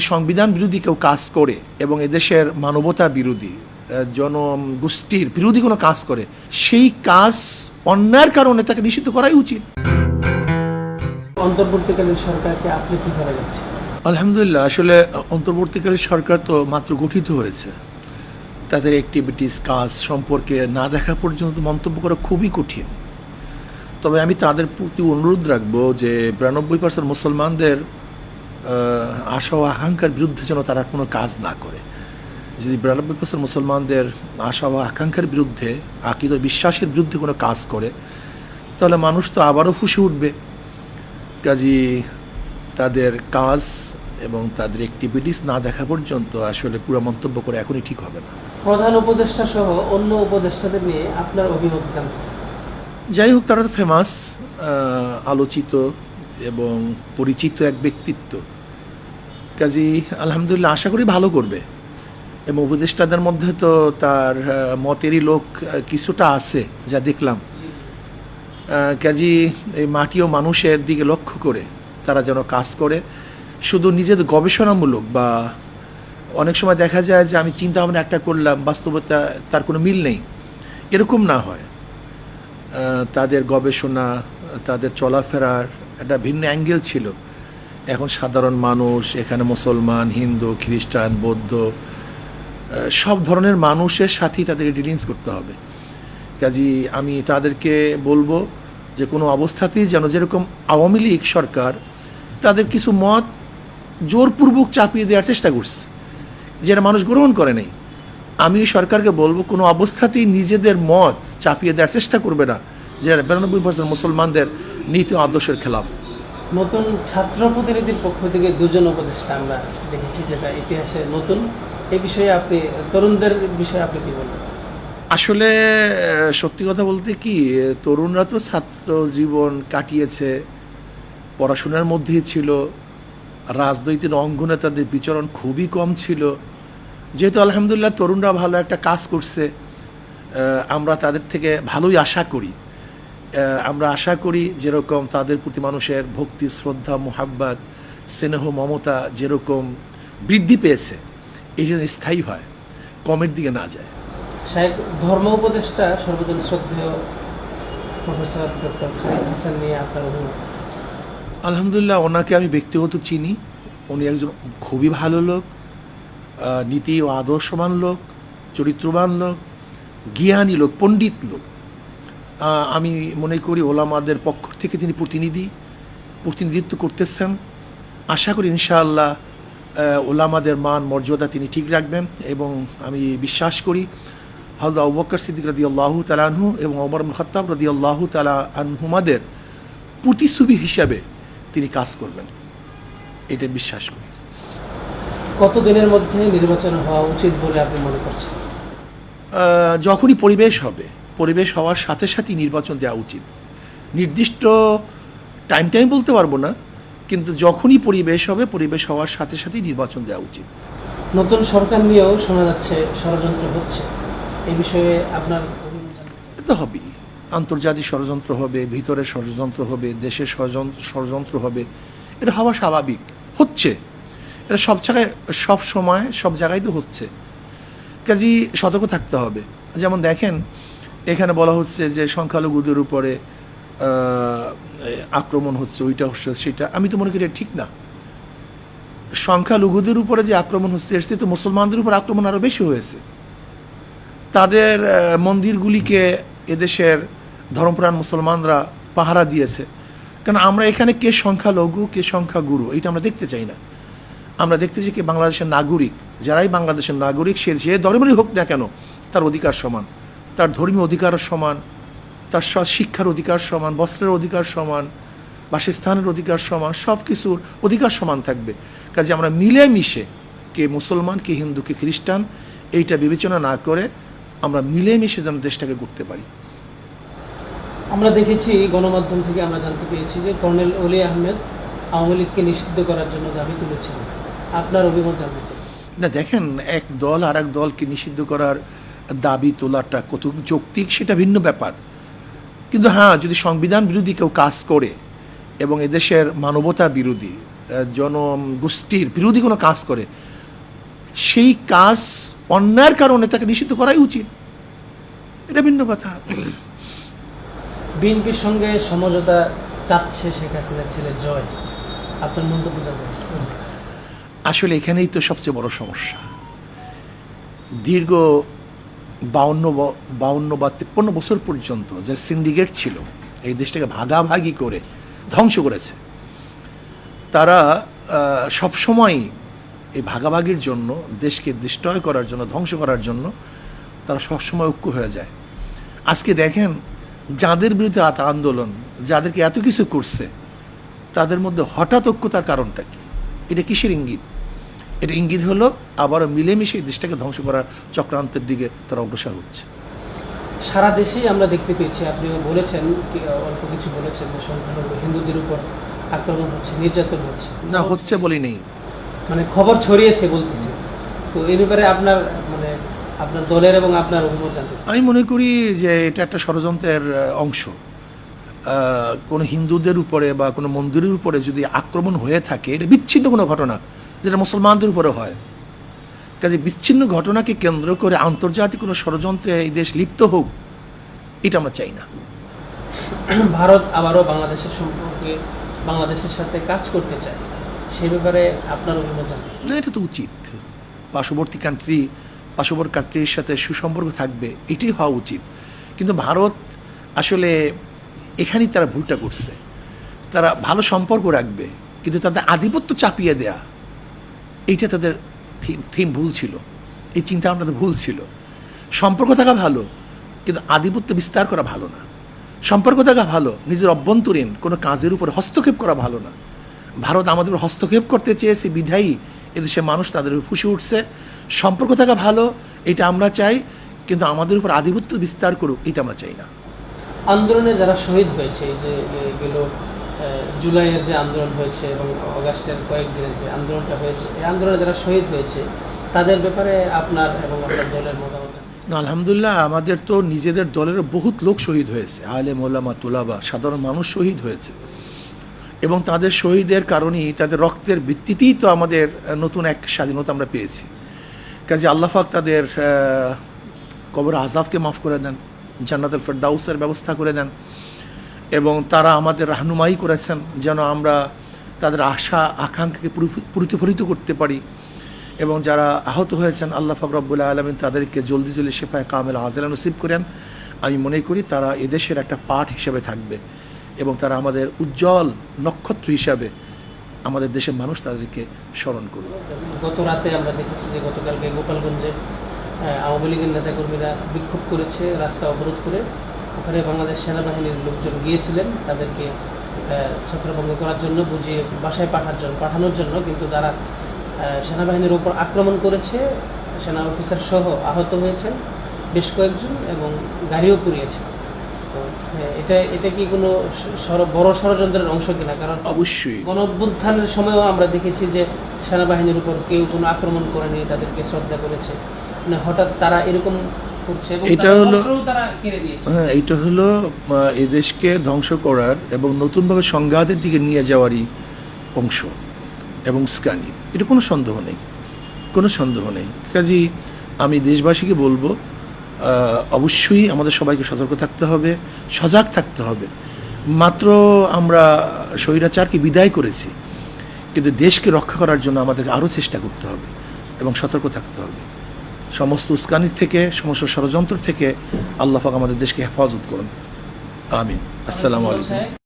যদি সংবিধান বিরোধী কেউ কাজ করে এবং এদেশের মানবতা বিরোধী জনগোষ্ঠীর বিরোধী কোনো কাজ করে সেই কাজ অন্যায়ের কারণে তাকে নিষিদ্ধ করাই উচিত। অন্তর্বর্তীকালীন সরকারকে আপনি কি করে যাচ্ছেন আলহামদুলিল্লাহ আসলে অন্তর্বর্তীকালীন সরকার তো মাত্র গঠিত হয়েছে। তাদের অ্যাক্টিভিটিস কাজ সম্পর্কে না দেখা পর্যন্ত মন্তব্য করা খুবই কঠিন। তবে আমি তাদের প্রতি অনুরোধ রাখব যে বিরানব্বই পার্সেন্ট মুসলমানদের আশা ও আকাঙ্ক্ষার বিরুদ্ধে যেন তারা কোনো কাজ না করে। যদি বিরানব্বই পার্সেন্ট মুসলমানদের আশা ও আকাঙ্ক্ষার বিরুদ্ধে আকিদ বিশ্বাসের বিরুদ্ধে কোনো কাজ করে তাহলে মানুষ তো আবারও ফুসে উঠবে। কাজী তাদের কাজ এবং তাদের অ্যাক্টিভিটিস না দেখা পর্যন্ত আসলে পুরো মন্তব্য করে এখনই ঠিক হবে না। প্রধান উপদেষ্টা সহ অন্য উপদেষ্টাদের নিয়ে আপনার অভিমত জানতে যাই হোক তারা তো ফেমাস আলোচিত এবং পরিচিত এক ব্যক্তিত্ব। কাজী আলহামদুলিল্লাহ আশা করি ভালো করবে। এবং উপদেষ্টাদের মধ্যে তো তার মতেরই লোক কিছুটা আছে যা দেখলাম। কাজী এই মাটি ও মানুষের দিকে লক্ষ্য করে তারা যেন কাজ করে। শুধু নিজেদের গবেষণামূলক বা অনেক সময় দেখা যায় যে আমি চিন্তা ভাবনা একটা করলাম বাস্তবতা তার কোনো মিল নেই। এরকম না হয়। তাদের গবেষণা তাদের চলাফেরার একটা ভিন্ন অ্যাঙ্গেল ছিল। এখন সাধারণ মানুষ, এখানে মুসলমান, হিন্দু, খ্রিস্টান, বৌদ্ধ সব ধরনের মানুষের সাথেই তাদেরকে ডিলিংস করতে হবে। কাজী, আমি তাদেরকে বলব যে কোনো অবস্থাতেই যেন যেরকম আওয়ামী লীগ সরকার তাদের কিছু মত জোরপূর্বক চাপিয়ে দেওয়ার চেষ্টা করছে, যেটা মানুষ গ্রহণ করে নেই। আমি সরকারকে বলব কোনো অবস্থাতেই নিজেদের মত চাপিয়ে দেওয়ার চেষ্টা করবে না, যেটা বিরানব্বই পার্সেন্ট মুসলমানদের নীতি আদর্শের খেলাফ নতুন ছাত্র প্রতিনিধির পক্ষ থেকে দুজন উপদেষ্টা আমরা দেখেছি, যেটা ইতিহাসে নতুন। এ বিষয়ে আপনি, তরুণদের বিষয়ে আপনি কি বলবেন? আসলে সত্যি কথা বলতে কি তরুণরা তো ছাত্র জীবন কাটিয়েছে, পড়াশোনার মধ্যেই ছিল, রাজনৈতিক অঙ্গনে তাদের বিচরণ খুবই কম ছিল। যেহেতু আলহামদুলিল্লাহ তরুণরা ভালো একটা কাজ করছে আমরা তাদের থেকে ভালোই আশা করি। আমরা আশা করি যেরকম তাদের প্রতি মানুষের ভক্তি শ্রদ্ধা মোহাব্বাত স্নেহ মমতা যেরকম বৃদ্ধি পেয়েছে এই যেন স্থায়ী হয় কমের দিকে না যায়। সাহেব ধর্ম উপদেষ্টা সর্বজন শ্রদ্ধেয় প্রফেসর ডক্টর খালিদ হাসান নিয়ে আপনার আলহামদুলিল্লাহ ওনাকে আমি ব্যক্তিগত চিনি। উনি একজন খুবই ভালো লোক নীতি ও আদর্শবান লোক চরিত্রবান লোক জ্ঞানী লোক পণ্ডিত লোক। আমি মনে করি ওলামাদের পক্ষ থেকে তিনি প্রতিনিধি প্রতিনিধিত্ব করতেছেন। আশা করি ইনশাআল্লাহ ওলামাদের মান মর্যাদা তিনি ঠিক রাখবেন এবং আমি বিশ্বাস করি হজরত আবুবকর সিদ্দিক রদি আল্লাহ তালাহু এবং ওমর খত্তাব রদি আল্লাহ তালা আনহুমাদের প্রতিচ্ছবি হিসাবে তিনি কাজ করবেন। এটা বিশ্বাস করি। কত দিনের মধ্যে নির্বাচন হওয়া উচিত বলে আপনি মনে করছেন? যখনই পরিবেশ হবে পরিবেশ হওয়ার সাথে সাথেই নির্বাচন দেওয়া উচিত। নির্দিষ্ট টাইম টাইম বলতে পারব না কিন্তু যখনই পরিবেশ হবে পরিবেশ হওয়ার সাথে সাথেই নির্বাচন দেওয়া উচিত। নতুন সরকার নিয়েও শোনা যাচ্ছে ষড়যন্ত্র হচ্ছে। এই বিষয়ে আপনার তো হবেই। আন্তর্জাতিক ষড়যন্ত্র হবে ভিতরের ষড়যন্ত্র হবে দেশের ষড়যন্ত্র ষড়যন্ত্র হবে। এটা হওয়া স্বাভাবিক। হচ্ছে। এটা সব জায়গায় সব সময় সব জায়গায় তো হচ্ছে। কাজেই সতর্ক থাকতে হবে। যেমন দেখেন এখানে বলা হচ্ছে যে সংখ্যালঘুদের উপরে আক্রমণ হচ্ছে, ওইটা হচ্ছে সেটা। আমি তো মনে করি ঠিক না। সংখ্যালঘুদের উপরে যে আক্রমণ হচ্ছে, এর তো মুসলমানদের উপর আক্রমণ আরও বেশি হয়েছে। তাদের মন্দিরগুলিকে এদেশের ধর্মপ্রাণ মুসলমানরা পাহারা দিয়েছে। কারণ আমরা এখানে কে সংখ্যালঘু, কে সংখ্যাগুরু, এটা আমরা দেখতে চাই না। আমরা দেখতে চাই কি বাংলাদেশের নাগরিক, যারাই বাংলাদেশের নাগরিক, সে যে ধর্মেরই হোক না কেন, তার অধিকার সমান। তার ধর্মীয় অধিকার সমান তার শিক্ষার অধিকার সমান বস্ত্রের অধিকার সমান বাসস্থানের অধিকার সমান সব কিছুর অধিকার সমান থাকবে। কাজে আমরা মিলেমিশে কে মুসলমান কে হিন্দু কে খ্রিস্টান এইটা বিবেচনা না করে আমরা মিলেমিশে যেন দেশটাকে করতে পারি। আমরা দেখেছি গণমাধ্যম থেকে আমরা জানতে পেরেছি যে কর্নেল অলি আহমেদ আওয়ামী লীগকে নিষিদ্ধ করার জন্য দাবি তুলেছিলেন। আপনার অভিমত জানতে চাই। না দেখেন এক দল আর এক দলকে নিষিদ্ধ করার দাবি তোলাটা কত যৌক্তিক সেটা ভিন্ন ব্যাপার। কিন্তু হ্যাঁ যদি সংবিধান বিরোধী কেউ কাজ করে এবং এদেশের মানবতা বিরোধী জনগোষ্ঠীর বিরোধী কোনো কাজ করে সেই কাজ অন্যায়ের কারণে তাকে নিষিদ্ধ করাই উচিত। এটা ভিন্ন কথা। বিএনপির সঙ্গে সমঝোতা চাচ্ছে শেখ হাসিনার ছেলে জয়। আপনার মন্তব্য আসলে এখানেই তো সবচেয়ে বড় সমস্যা। দীর্ঘ বাউন্ন বাউন্ন বা তিপ্পান্ন বছর পর্যন্ত যে সিন্ডিকেট ছিল, এই দেশটাকে ভাগাভাগি করে ধ্বংস করেছে। তারা সবসময় এই ভাগাভাগির জন্য, দেশকে ডিস্ট্রয় করার জন্য, ধ্বংস করার জন্য তারা সবসময় ঐক্য হয়ে যায়। আজকে দেখেন, যাদের বিরুদ্ধে আত আন্দোলন, যাদেরকে এত কিছু করছে, তাদের মধ্যে হঠাৎ ঐক্যতার কারণটা কি? এটা কিসের ইঙ্গিত? এটা ইঙ্গিত হলো আবারও মিলেমিশে এই দেশটাকে ধ্বংস করার চক্রান্তের দিকে তারা অগ্রসর হচ্ছে। সারা দেশেই আমরা দেখতে পেয়েছি আপনি বলেছেন কি- অল্প কিছু বলেছেন সংখ্যালঘু হিন্দুদের উপর আক্রমণ হচ্ছে নির্যাতন হচ্ছে। না হচ্ছে বলি নেই। মানে খবর ছড়িয়েছে বলতেছে। তো এই ব্যাপারে আপনার মানে আপনার দলের এবং আপনার অভিমত জানতে আমি মনে করি যে এটা একটা ষড়যন্ত্রের অংশ। কোনো হিন্দুদের উপরে বা কোনো মন্দিরের উপরে যদি আক্রমণ হয়ে থাকে এটা বিচ্ছিন্ন কোনো ঘটনা। যেটা মুসলমানদের উপরে হয়। কাজে বিচ্ছিন্ন ঘটনাকে কেন্দ্র করে আন্তর্জাতিক কোনো ষড়যন্ত্রে এই দেশ লিপ্ত হোক এটা আমরা চাই না। ভারত আবারও বাংলাদেশের সম্পর্কে বাংলাদেশের সাথে কাজ করতে চায়। সে ব্যাপারে আপনার অভিমত জানতে না এটা তো উচিত। পার্শ্ববর্তী কান্ট্রি পার্শ্ববর্তী কান্ট্রির সাথে সুসম্পর্ক থাকবে এটাই হওয়া উচিত। কিন্তু ভারত আসলে এখানেই তারা ভুলটা করছে। তারা ভালো সম্পর্ক রাখবে কিন্তু তাদের আধিপত্য চাপিয়ে দেয়া এইটা তাদের থিম ভুল ছিল। এই চিন্তা ভাবনাতে ভুল ছিল। সম্পর্ক থাকা ভালো, কিন্তু আধিপত্য বিস্তার করা ভালো না। সম্পর্ক থাকা ভালো, নিজের অভ্যন্তরীণ কোনো কাজের উপর হস্তক্ষেপ করা ভালো না। ভারত আমাদের হস্তক্ষেপ করতে চেয়েছে, বিধায়ী। এদেশের মানুষ তাদের ফুসে উঠছে। সম্পর্ক থাকা ভালো, এটা আমরা চাই, কিন্তু আমাদের উপর আধিপত্য বিস্তার করুক, এটা আমরা চাই না। আন্দোলনে যারা শহীদ হয়েছে যে গেল জুলাইয়ের যে আন্দোলন হয়েছে এবং অগাস্টের কয়েকদিনের যে আন্দোলনটা হয়েছে, এই আন্দোলনে যারা শহীদ হয়েছে, তাদের ব্যাপারে আপনার এবং আপনার দলের মতামত আলহামদুলিল্লাহ, আমাদের তো নিজেদের দলের বহুত লোক শহীদ হয়েছে। আলে মোল্লামা তুলাবা, সাধারণ মানুষ শহীদ হয়েছে। এবং তাদের শহীদের কারণেই, তাদের রক্তের ভিত্তিতেই তো আমাদের নতুন এক স্বাধীনতা আমরা পেয়েছি। কাজে আল্লাহাক তাদের কবর আজাবকে মাফ করে দেন, জান্নাতুল ফেরদাউসের ব্যবস্থা করে দেন। এবং তারা আমাদের রাহনুমাই করেছেন যেন আমরা তাদের আশা, আকাঙ্ক্ষাকে প্রতিফলিত করতে পারি। এবং যারা আহত হয়েছেন, আল্লাহ ফকরবুল্লাহ আলমিন তাদেরকে জলদি জলদি শেফায় কামেল হাজেলা নসিব করেন। আমি মনে করি তারা এদেশের একটা পাঠ হিসেবে থাকবে এবং তারা আমাদের উজ্জ্বল নক্ষত্র হিসাবে আমাদের দেশের মানুষ তাদেরকে স্মরণ করবে। গত রাতে আমরা দেখেছি যে গতকালকে গোপালগঞ্জে আওয়ামী লীগের নেতাকর্মীরা বিক্ষোভ করেছে, রাস্তা অবরোধ করে। ওখানে বাংলাদেশ সেনাবাহিনীর লোকজন গিয়েছিলেন তাদেরকে ছত্রভঙ্গ করার জন্য বুঝিয়ে বাসায় পাঠার জন্য পাঠানোর জন্য কিন্তু তারা সেনাবাহিনীর ওপর আক্রমণ করেছে। সেনা অফিসার সহ আহত হয়েছেন বেশ কয়েকজন এবং গাড়িও পুড়িয়েছে। এটা এটা কি কোনো বড় ষড়যন্ত্রের অংশ কিনা? কারণ অবশ্যই। গণ অভ্যুত্থানের সময়ও আমরা দেখেছি যে সেনাবাহিনীর উপর কেউ কোনো আক্রমণ করেনি তাদেরকে শ্রদ্ধা করেছে। মানে হঠাৎ তারা এরকম এটা হলো- হ্যাঁ এইটা হলো এদেশকে ধ্বংস করার এবং নতুনভাবে সংঘাতের দিকে নিয়ে যাওয়ারই অংশ এবং স্কানি। এটা কোনো সন্দেহ নেই কোনো সন্দেহ নেই। কাজেই আমি দেশবাসীকে বলব অবশ্যই আমাদের সবাইকে সতর্ক থাকতে হবে সজাগ থাকতে হবে। মাত্র আমরা স্বৈরাচারকে বিদায় করেছি কিন্তু দেশকে রক্ষা করার জন্য আমাদেরকে আরও চেষ্টা করতে হবে এবং সতর্ক থাকতে হবে। সমস্ত উস্কানির থেকে, সমস্ত ষড়যন্ত্র থেকে আল্লাহ পাক আমাদের দেশকে হেফাজত করুন। আমিন। আসসালামু আলাইকুম।